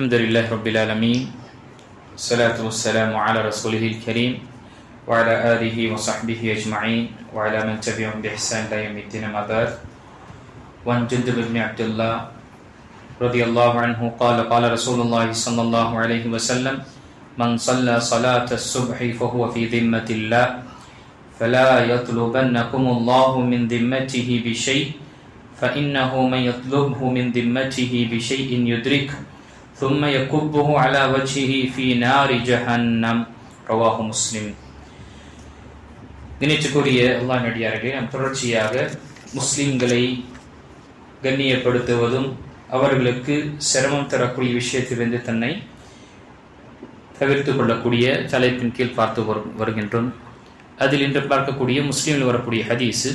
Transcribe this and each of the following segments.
الحمد لله رب العالمين الصلاة والسلام على رسوله الكريم وعلى آله وصحبه أجمعين وعلى من تبعهم بإحسان إلى يوم الدين أما بعد. وعن جندب بن عبد الله رضي الله عنه قال قال رسول الله صلى الله عليه وسلم من صلى صلاة الصبح فهو في ذمة الله فلا يطلبنكم الله من ذمته بشيء فإنه من يطلبه من ذمته بشيء يدركه. ثم يكبه على وجهه في نار جهنم رواه مسلم நினைச்சுக்கூடிய அல்லாஹ் நடிகார்களே நாம் தொடர்ச்சியாக முஸ்லிம்களை கண்ணியப்படுத்துவதும் அவர்களுக்கு சிரமம் தரக்கூடிய விஷயத்திலிருந்து தன்னை தவிர்த்து கொள்ளக்கூடிய தலைப்பின் கீழ் பார்த்து வரு- வருகின்றோம் அதில் இன்று பார்க்கக்கூடிய முஸ்லீமில் வரக்கூடிய ஹதீஸு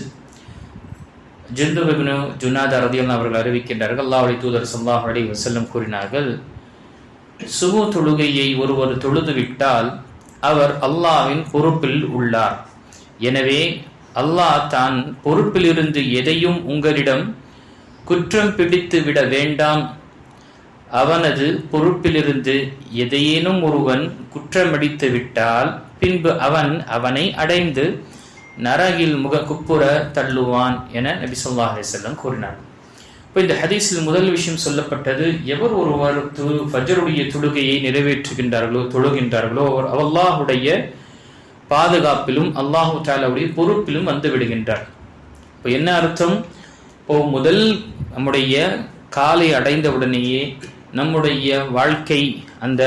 ஜிந்துபின் ஜுனாதா ரதியல்லா அவர்கள் அறிவிக்கின்றார்கள் அல்லாஹ்வுடைய தூதர் ஸல்லல்லாஹு அலைஹி வஸல்லம் கூறினார்கள் சுபு தொழுகையை ஒருவர் தொழுது விட்டால் அவர் அல்லாஹ்வின் பொறுப்பில் உள்ளார். எனவே அல்லாஹ் தான் பொறுப்பிலிருந்து எதையும் உங்களிடம் குற்றம் பிடித்து விட வேண்டாம். அவனது பொறுப்பிலிருந்து எதையேனும் ஒருவன் குற்றமடித்து விட்டால் பின்பு அவன் அவனை அடைந்து நரகில் முக குப்புற தள்ளுவான் என நபி ஸல்லல்லாஹு அலைஹி கூறினார். இப்போ இந்த ஹதீஸில் முதல் விஷயம் சொல்லப்பட்டது எவர் ஒருவர் து- ஃபஜ்ருடைய தொழுகையை நிறைவேற்றுகின்றார்களோ தொழுகின்றார்களோ அவர் அல்லாஹுடைய பாதுகாப்பிலும் அல்லாஹு தாலாவுடைய பொறுப்பிலும் வந்து விடுகின்றார். இப்போ என்ன அர்த்தம்? இப்போ முதல் நம்முடைய காலை அடைந்தவுடனேயே நம்முடைய வாழ்க்கை அந்த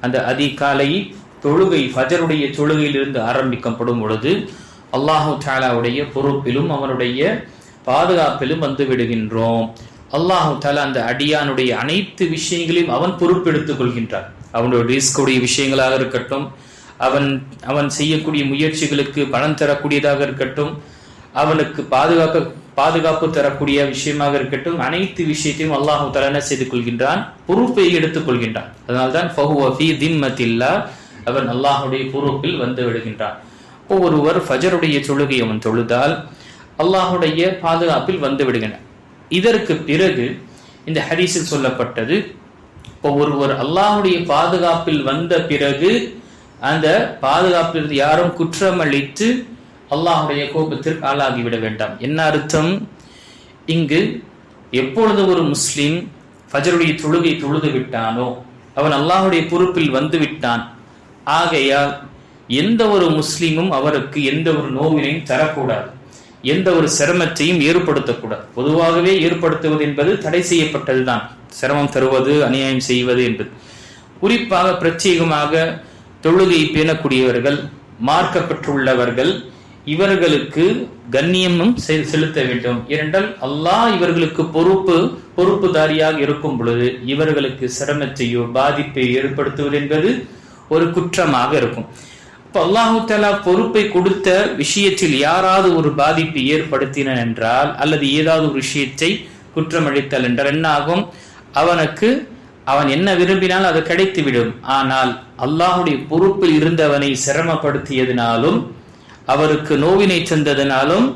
அந்த அதிகாலை தொழுகை ஃபஜருடைய தொழுகையிலிருந்து ஆரம்பிக்கப்படும் பொழுது அல்லாஹு தாலாவுடைய பொறுப்பிலும் அவனுடைய பாதுகாப்பிலும் வந்து விடுகின்றோம். அல்லாஹு தாலா அந்த அடியானுடைய அனைத்து விஷயங்களையும் அவன் பொறுப்பெடுத்துக் கொள்கின்றான். அவனுடைய ரிஸ்குடைய விஷயங்களாக இருக்கட்டும் அவன் அவன் செய்யக்கூடிய முயற்சிகளுக்கு பணம் தரக்கூடியதாக இருக்கட்டும் அவனுக்கு பாதுகாக்க பாதுகாப்பு தரக்கூடிய விஷயமாக இருக்கட்டும் அனைத்து விஷயத்தையும் அல்லாஹு தலன என்ன செய்து கொள்கின்றான்? பொறுப்பை எடுத்துக் கொள்கின்றான். அதனால்தான் ஃபஹுவஃபி திம்மத்தில்லா அவன் அல்லாஹுடைய பொறுப்பில் வந்து விடுகின்றான். இப்போ ஒருவர் ஃபஜருடைய தொழுகை அவன் தொழுதால் அல்லாஹுடைய பாதுகாப்பில் வந்து விடுகின்றன. இதற்கு பிறகு இந்த ஹதீஸில் சொல்லப்பட்டது இப்போ ஒருவர் அல்லாஹுடைய பாதுகாப்பில் வந்த பிறகு அந்த பாதுகாப்பில் யாரும் குற்றமளித்து அல்லாஹுடைய கோபத்திற்கு ஆளாகிவிட வேண்டாம். என்ன அர்த்தம்? இங்கு எப்பொழுது ஒரு முஸ்லீம் ஃபஜருடைய தொழுகை தொழுது விட்டானோ அவன் அல்லாஹுடைய பொறுப்பில் வந்து விட்டான். ஆகையால் எந்த ஒரு முஸ்லீமும் அவருக்கு எந்த ஒரு நோவினையும் தரக்கூடாது. எந்த ஒரு சிரமத்தையும் ஏற்படுத்தக்கூடாது. பொதுவாகவே ஏற்படுத்துவது என்பது தடை செய்யப்பட்டதுதான். சிரமம் தருவது அநியாயம் செய்வது என்பது. குறிப்பாக பிரத்யேகமாக தொழுகை பேணக்கூடியவர்கள் மார்க்கப்பட்டுள்ளவர்கள் இவர்களுக்கு கண்ணியமும் செ- செலுத்த வேண்டும். ஏனென்றால் அல்லாஹ் இவர்களுக்கு பொறுப்பு பொறுப்புதாரியாக இருக்கும் பொழுது இவர்களுக்கு சிரமத்தையோ பாதிப்பை ஏற்படுத்துவது என்பது ஒரு குற்றமாக இருக்கும். இப்ப அல்லாஹு தஆலா பொறுப்பை கொடுத்த விஷயத்தில் யாராவது ஒரு பாதிப்பு ஏற்படுத்தின என்றால் அல்லது ஏதாவது ஒரு விஷயத்தை குற்றமளித்தல் என்றால் என்ன ஆகும்? அவனுக்கு அவன் என்ன விரும்பினால் அது கிடைத்துவிடும். ஆனால் அல்லாஹுடைய பொறுப்பில் இருந்தவனை சிரமப்படுத்தியதினாலும் அவருக்கு நோவினை சென்றதனாலும்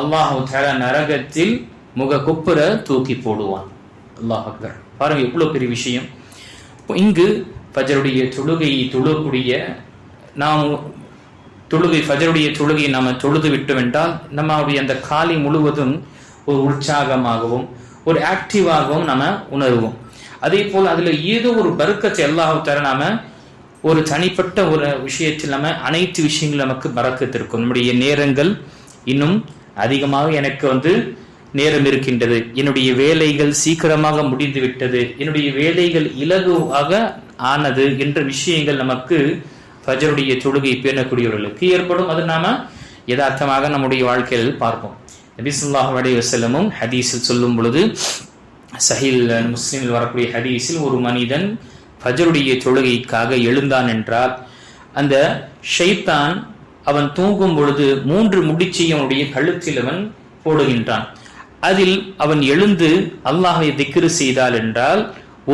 அல்லாஹு தஆலா நரகத்தில் முக குப்புற தூக்கி போடுவான். அல்லாஹ் அக்பர். பாருங்க எவ்வளவு பெரிய விஷயம். இங்கு பஜருடைய தொழுகையை தொழக்கூடிய நாம் தொழுகை ஃபஜருடைய தொழுகையை நாம் தொழுது விட்டுவென்றால் நம்மளுடைய அந்த காலை முழுவதும் ஒரு உற்சாகமாகவும் ஒரு ஆக்டிவாகவும் நாம் உணர்வோம். அதே போல் அதில் ஏதோ ஒரு பருக்கத்தை அல்லாஹ் தர நாம ஒரு தனிப்பட்ட ஒரு விஷயத்தில் நம்ம அனைத்து விஷயங்களும் நமக்கு பறக்கத்திருக்கும் நம்முடைய நேரங்கள் இன்னும் அதிகமாக எனக்கு வந்து நேரம் இருக்கின்றது. என்னுடைய வேலைகள் சீக்கிரமாக முடிந்து விட்டது என்னுடைய வேலைகள் இலகுவாக ஆனது என்ற விஷயங்கள் நமக்கு ஃபஜருடைய தொழுகை பேணக்கூடியவர்களுக்கு ஏற்படும். அது நாம யதார்த்தமாக நம்முடைய வாழ்க்கையில் பார்ப்போம். நபிசுல்லாஹ் ஸல்லல்லாஹு அலைஹி ஹதீஸில் சொல்லும் பொழுது சஹில் முஸ்லீமில் வரக்கூடிய ஹதீஸில் ஒரு மனிதன் ஃபஜருடைய தொழுகைக்காக எழுந்தான் என்றால் அந்த ஷைத்தான் அவன் தூங்கும் பொழுது மூன்று முடிச்சையும் அவனுடைய கழுத்தில் அவன் போடுகின்றான். அதில் அவன் எழுந்து அல்லாஹை திக்ரு செய்தால் என்றால்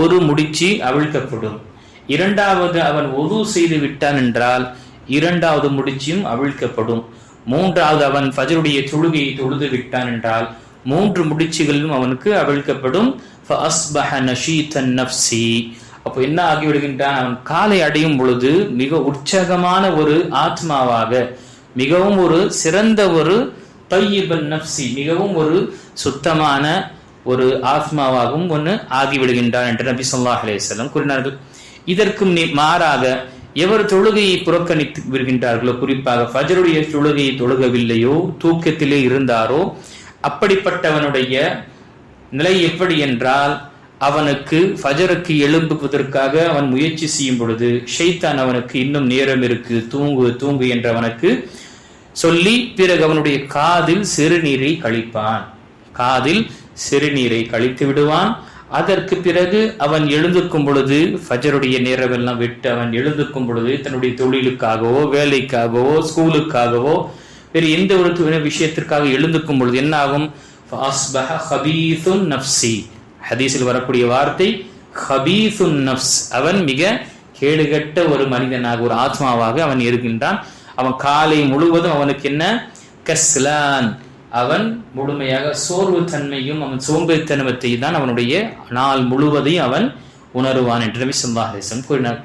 ஒரு முடிச்சு அவிழ்க்கப்படும். இரண்டாவது அவன் ஒது செய்து விட்டான் என்றால் இரண்டாவது முடிச்சியும் அவிழ்க்கப்படும். மூன்றாவது அவன் ஃபஜருடைய தொழுகையை தொழுது விட்டான் என்றால் மூன்று முடிச்சுகளும் அவனுக்கு அவிழ்க்கப்படும். அப்போ என்ன ஆகிவிடுகின்றான்? அவன் காலை அடையும் பொழுது மிக உற்சாகமான ஒரு ஆத்மாவாக மிகவும் ஒரு சிறந்த ஒரு தையபன் நப்சி மிகவும் ஒரு சுத்தமான ஒரு ஆத்மாவாகவும் ஒன்று ஆகிவிடுகின்றான் என்று நபி சொல்லாஹ் அலேசல்லம் கூறினார்கள். இதற்கும் நீ மாறாக எவர் தொழுகையை புறக்கணித்து வருகின்றார்களோ குறிப்பாக ஃபஜருடைய தொழுகையை தொழுகவில்லையோ தூக்கத்திலே இருந்தாரோ அப்படிப்பட்டவனுடைய நிலை எப்படி என்றால் அவனுக்கு ஃபஜருக்கு எழும்புவதற்காக அவன் முயற்சி செய்யும் பொழுது ஷைத்தான் அவனுக்கு இன்னும் நேரம் இருக்கு தூங்கு தூங்கு என்றவனுக்கு சொல்லி பிறகு அவனுடைய காதில் சிறுநீரை கழிப்பான். காதில் சிறுநீரை கழித்து விடுவான். அதற்கு பிறகு அவன் எழுந்துக்கும் பொழுது ஃபஜருடைய நேரமெல்லாம் விட்டு அவன் எழுந்துக்கும் பொழுது தன்னுடைய தொழிலுக்காகவோ வேலைக்காகவோ ஸ்கூலுக்காகவோ வேறு எந்த ஒரு விஷயத்திற்காக எழுந்துக்கும் பொழுது என்ன ஆகும்? நப்சி ஹதீஸில் வரக்கூடிய வார்த்தை ஹபீசுன் நப்ஸ் அவன் மிக கேடுகட்ட ஒரு மனிதனாக ஒரு ஆத்மாவாக அவன் இருக்கின்றான். அவன் காலை முழுவதும் அவனுக்கு என்ன? கஸ்லான். அவன் முழுமையாக சோர்வு தன்மையும் அவன் சோம்பேறித்தனத்தை தான் அவனுடைய நாள் முழுவதையும் அவன் உணருவான் என்று நபி சல்லாஹேசன் கூறினார்.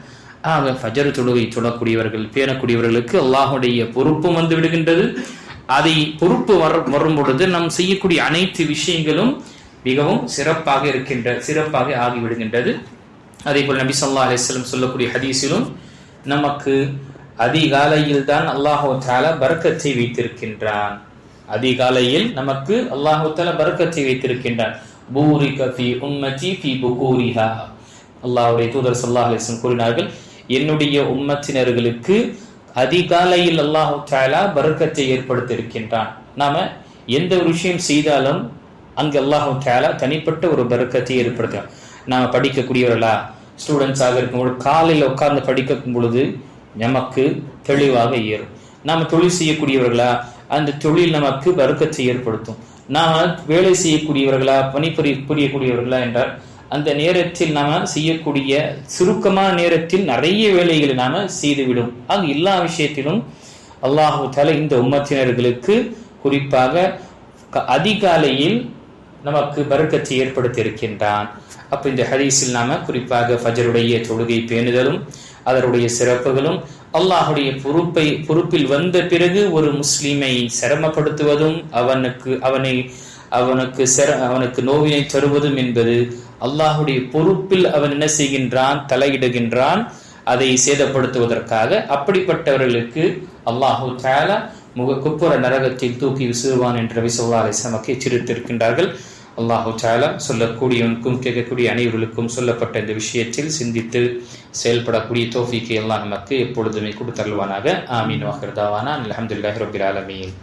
ஆக ஃபஜர் தொழுகை தொழக்கூடியவர்கள் பேணக்கூடியவர்களுக்கு அல்லாஹுடைய பொறுப்பும் வந்து விடுகின்றது. அதை பொறுப்பு வர வரும் பொழுது நாம் செய்யக்கூடிய அனைத்து விஷயங்களும் மிகவும் சிறப்பாக இருக்கின்ற சிறப்பாக ஆகிவிடுகின்றது. அதே போல் நபி சொல்லா அலிஸ்லம் சொல்லக்கூடிய ஹதீஸிலும் நமக்கு அதிகாலையில் தான் அல்லாஹோ தாலா பர்க்கத்தை வைத்திருக்கின்றான். அதிகாலையில் நமக்கு அல்லாஹுத்தல தாலா பறக்கத்தை வைத்திருக்கின்றான். பூரி கஃபி உம்மதி ஃபி புகூரிஹா. அல்லாஹுடைய தூதர் சல்லா அலிஸ்லம் கூறினார்கள் என்னுடைய உம்மத்தினர்களுக்கு அதிகாலையில் அல்லாஹு தாலா பறக்கத்தை ஏற்படுத்தியிருக்கின்றான். நாம எந்த ஒரு விஷயம் செய்தாலும் அங்கு அல்லாஹு தாலா தனிப்பட்ட ஒரு பறக்கத்தை ஏற்படுத்தும் நாம படிக்கக்கூடியவர்களா ஸ்டூடெண்ட்ஸாக இருக்கும்போது காலையில் உட்கார்ந்து படிக்கும் பொழுது நமக்கு தெளிவாக ஏறும். நாம தொழில் செய்யக்கூடியவர்களா அந்த தொழில் நமக்கு வருக்கத்தை ஏற்படுத்தும். நாம வேலை செய்யக்கூடியவர்களா பணிபுரி புரியக்கூடியவர்களா என்றால் அந்த நேரத்தில் நாம செய்யக்கூடிய சுருக்கமான நேரத்தில் நிறைய வேலைகளை நாம செய்துவிடும். ஆக எல்லா விஷயத்திலும் அல்லாஹு தால இந்த உம்மத்தினர்களுக்கு குறிப்பாக அதிகாலையில் நமக்கு பருக்கத்தை ஏற்படுத்தி இருக்கின்றான் அப்ப இந்த ஹதீஸில் நாம குறிப்பாக ஃபஜருடைய தொழுகை பேணுதலும் அதனுடைய சிறப்புகளும் அல்லாஹுடைய பொறுப்பை பொறுப்பில் வந்த பிறகு ஒரு முஸ்லீமை சிரமப்படுத்துவதும் அவனுக்கு அவனை அவனுக்கு சிர அவனுக்கு நோவினை தருவதும் என்பது அல்லாஹுடைய பொறுப்பில் அவன் என்ன செய்கின்றான் தலையிடுகின்றான் அதை சேதப்படுத்துவதற்காக. அப்படிப்பட்டவர்களுக்கு அல்லாஹு தாலா முக குப்புற நரகத்தில் தூக்கி விசுவான் என்ற விசுவா சமக்கு எச்சரித்திருக்கின்றார்கள் அல்லாஹு தாலா சொல்லக்கூடியவனுக்கும் கேட்கக்கூடிய அனைவர்களுக்கும் சொல்லப்பட்ட இந்த விஷயத்தில் சிந்தித்து செயல்படக்கூடிய தோஃபிக்கு எல்லாம் நமக்கு எப்பொழுதுமே கொடுத்தருள்வானாக. ஆமீன் வாஹர்தாவானா. அலமதுல்லாஹி ரபில் ஆலமீன்.